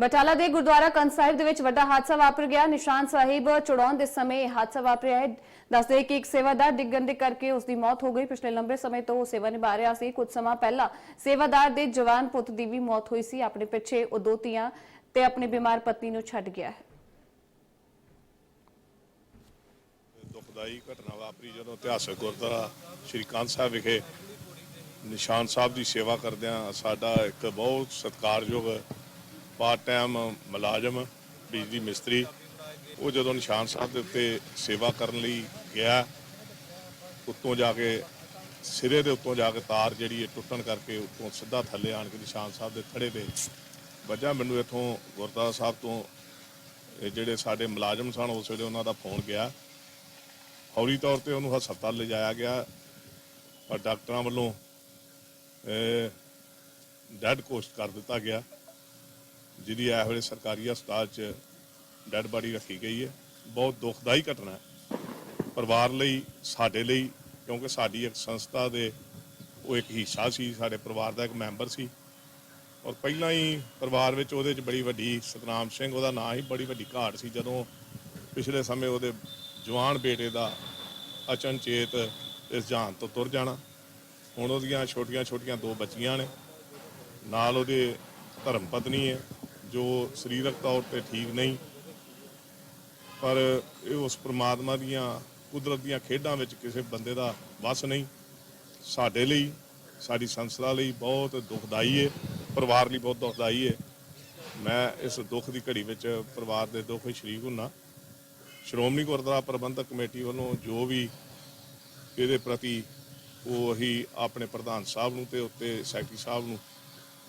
ਬਟਾਲਾ ਦੇ ਗੁਰਦੁਆਰਾ ਕੰਨ ਸਾਹਿਬ ਦੇ ਵਿੱਚ ਵੱਡਾ ਹਾਦਸਾ ਵਾਪਰ ਗਿਆ। ਨਿਸ਼ਾਨ ਸਾਹਿਬ ਚੜਾਉਣ ਦੇ ਸਮੇਂ ਇਹ ਹਾਦਸਾ ਵਾਪਰਿਆ ਹੈ। ਦੱਸਦੇ ਕਿ ਇੱਕ ਸੇਵਾਦਾਰ ਡਿੱਗਣ ਦੇ ਕਰਕੇ ਉਸ ਦੀ ਮੌਤ ਹੋ ਗਈ। ਪਿਛਲੇ ਲੰਬੇ ਸਮੇਂ ਤੋਂ ਉਹ ਸੇਵਾ ਨਿਭਾ ਰਿਹਾ ਸੀ। ਕੁਝ ਸਮਾਂ ਪਹਿਲਾਂ ਸੇਵਾਦਾਰ ਦੇ ਜਵਾਨ ਪੁੱਤ ਦੀ ਵੀ ਮੌਤ ਹੋਈ ਸੀ। ਆਪਣੇ ਪਿੱਛੇ ਉਹ ਦੋ ਧੀਆਂ ਤੇ ਆਪਣੀ ਬਿਮਾਰ ਪਤਨੀ ਨੂੰ ਛੱਡ ਗਿਆ ਹੈ। ਦੁਖਦਾਈ ਘਟਨਾ ਵਾਪਰੀ ਜਦੋਂ ਇਤਿਹਾਸਕ ਗੁਰਦੁਆਰਾ ਸ਼੍ਰੀ ਕੰਧ ਸਾਹਿਬ ਵਿਖੇ ਨਿਸ਼ਾਨ ਸਾਹਿਬ ਦੀ ਸੇਵਾ ਕਰਦਿਆਂ ਸਾਡਾ ਇੱਕ ਬਹੁਤ ਸਤਿਕਾਰਯੋਗ ਪਾਰਟ ਟਾਈਮ ਮੁਲਾਜ਼ਮ, ਬਿਜਲੀ ਮਿਸਤਰੀ। ਉਹ ਜਦੋਂ ਨਿਸ਼ਾਨ ਸਾਹਿਬ ਦੇ ਉੱਤੇ ਸੇਵਾ ਕਰਨ ਲਈ ਗਿਆ, ਉੱਤੋਂ ਜਾ ਕੇ ਸਿਰੇ ਦੇ ਉੱਤੋਂ ਜਾ ਕੇ ਤਾਰ ਜਿਹੜੀ ਹੈ ਟੁੱਟਣ ਕਰਕੇ ਉੱਤੋਂ ਸਿੱਧਾ ਥੱਲੇ ਆਣ ਕੇ ਨਿਸ਼ਾਨ ਸਾਹਿਬ ਦੇ ਥੜੇ ਤੇ ਵੱਜਾ। ਮੈਨੂੰ ਇੱਥੋਂ ਗੁਰਦੁਆਰਾ ਸਾਹਿਬ ਤੋਂ ਜਿਹੜੇ ਸਾਡੇ ਮੁਲਾਜ਼ਮ ਸਨ, ਉਸ ਵੇਲੇ ਉਹਨਾਂ ਦਾ ਫੋਨ ਗਿਆ। ਫੌਰੀ ਤੌਰ ਤੇ ਉਹਨੂੰ ਹਸਪਤਾਲ ਲਿਜਾਇਆ ਗਿਆ। ਪਰ ਡਾਕਟਰਾਂ ਵੱਲੋਂ ਡੈਡ ਕੋਸਟ ਕਰ ਦਿੱਤਾ ਗਿਆ। ਜਿਹਦੀ ਇਹ ਵੇਲੇ ਸਰਕਾਰੀ ਹਸਪਤਾਲ 'ਚ ਡੈਡ ਬਾਡੀ ਰੱਖੀ ਗਈ ਹੈ। ਬਹੁਤ ਦੁਖਦਾਈ ਘਟਨਾ ਹੈ। ਪਰਿਵਾਰ ਲਈ, ਸਾਡੇ ਲਈ, ਕਿਉਂਕਿ ਸਾਡੀ ਇੱਕ ਸੰਸਥਾ ਦੇ ਉਹ ਇੱਕ ਹਿੱਸਾ ਸੀ, ਸਾਡੇ ਪਰਿਵਾਰ ਦਾ ਇੱਕ ਮੈਂਬਰ ਸੀ। ਔਰ ਪਹਿਲਾਂ ਹੀ ਪਰਿਵਾਰ ਵਿੱਚ ਉਹਦੇ 'ਚ ਬੜੀ ਵੱਡੀ ਸਤਨਾਮ ਸਿੰਘ, ਉਹਦਾ ਨਾਂ ਹੀ ਬੜੀ ਵੱਡੀ ਘਾਟ ਸੀ। ਜਦੋਂ ਪਿਛਲੇ ਸਮੇਂ ਉਹਦੇ ਜਵਾਨ ਬੇਟੇ ਦਾ ਅਚਨਚੇਤ ਇਸ ਜਹਾਨ ਤੋਂ ਤੁਰ ਜਾਣਾ, ਹੁਣ ਉਹਦੀਆਂ ਛੋਟੀਆਂ ਛੋਟੀਆਂ ਦੋ ਬੱਚੀਆਂ ਨੇ। ਨਾਲ ਉਹਦੇ ਧਰਮ ਪਤਨੀ ਹੈ। ਜੋ ਸਰੀਰਕ ਤੌਰ ਤੇ ਠੀਕ ਨਹੀਂ, ਪਰ ਇਹ ਉਸ ਪ੍ਰਮਾਤਮਾ ਦੀਆਂ ਕੁਦਰਤ ਦੀਆਂ ਖੇਡਾਂ ਵਿੱਚ ਕਿਸੇ ਬੰਦੇ ਦਾ ਵਸ ਨਹੀਂ। ਸਾਡੇ ਲਈ, ਸਾਡੀ ਸੰਸਥਾ ਲਈ ਬਹੁਤ ਦੁਖਦਾਈ ਹੈ ਪਰਿਵਾਰ ਲਈ ਬਹੁਤ ਦੁਖਦਾਈ ਹੈ ਮੈਂ ਇਸ ਦੁੱਖ ਦੀ ਘੜੀ ਵਿੱਚ ਪਰਿਵਾਰ ਦੇ ਦੁੱਖ ਵਿੱਚ ਸ਼ਰੀਕ ਹੁੰਨਾ। ਸ਼੍ਰੋਮਣੀ ਗੁਰਦੁਆਰਾ ਪ੍ਰਬੰਧਕ ਕਮੇਟੀ ਵੱਲੋਂ ਜੋ ਵੀ ਇਹਦੇ ਪ੍ਰਤੀ ਉਹ ਅਸੀਂ ਆਪਣੇ ਪ੍ਰਧਾਨ ਸਾਹਿਬ ਨੂੰ ਤੇ ਉੱਤੇ ਸੈਕਟਰੀ ਸਾਹਿਬ ਨੂੰ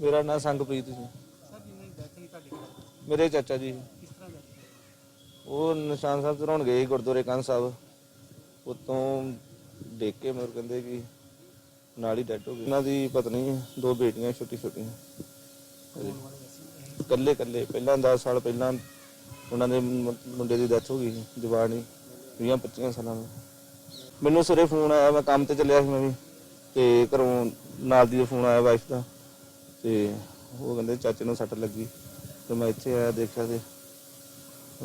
ਮੇਰਾ ਨਾਮ ਸੰਗਪ੍ਰੀਤ ਜੀ। ਮੇਰੇ ਚਾਚਾ ਜੀ। ਉਹ ਨਿਸ਼ਾਨ ਸਾਹਿਬ ਚੜਾਉਣ ਗਏ ਸੀ ਗੁਰਦੁਆਰੇ ਕੰਨ ਸਾਹਿਬ। ਉਤੋਂ ਦੇਖ ਕੇ ਮੇਰੇ ਕਹਿੰਦੇ ਕਿ ਨਾਲ ਹੀ ਡੈਡ ਹੋ ਗਏ। ਉਹਨਾਂ ਦੀ ਪਤਨੀ ਹੈ, ਦੋ ਬੇਟੀਆਂ ਛੋਟੀ ਛੋਟੀਆਂ ਕੱਲੇ ਕੱਲੇ ਪਹਿਲਾਂ 10 ਸਾਲ ਪਹਿਲਾਂ ਉਹਨਾਂ ਦੇ ਮੁੰ- ਮੁੰਡੇ ਦੀ ਡੈਥ ਹੋ ਗਈ ਸੀ ਜਵਾਨੀ 20 25 ਸਾਲਾਂ ਦਾ। ਮੈਨੂੰ ਸਵੇਰੇ ਫੋਨ ਆਇਆ ਮੈਂ ਕੰਮ ਤੇ ਚੱਲਿਆ ਸੀ ਮੈਂ ਵੀ ਤੇ ਘਰੋਂ ਨਾਲ ਦੀ ਫੋਨ ਆਇਆ ਵਾਈਫ ਦਾ। ਤੇ ਉਹ ਕਹਿੰਦੇ ਚਾਚੇ ਨੂੰ ਸੱਟ ਲੱਗੀ ਤੇ ਮੈਂ ਇੱਥੇ ਆਇਆ ਦੇਖਿਆ ਤੇ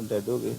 ਡੈਡ ਹੋ ਗਏ।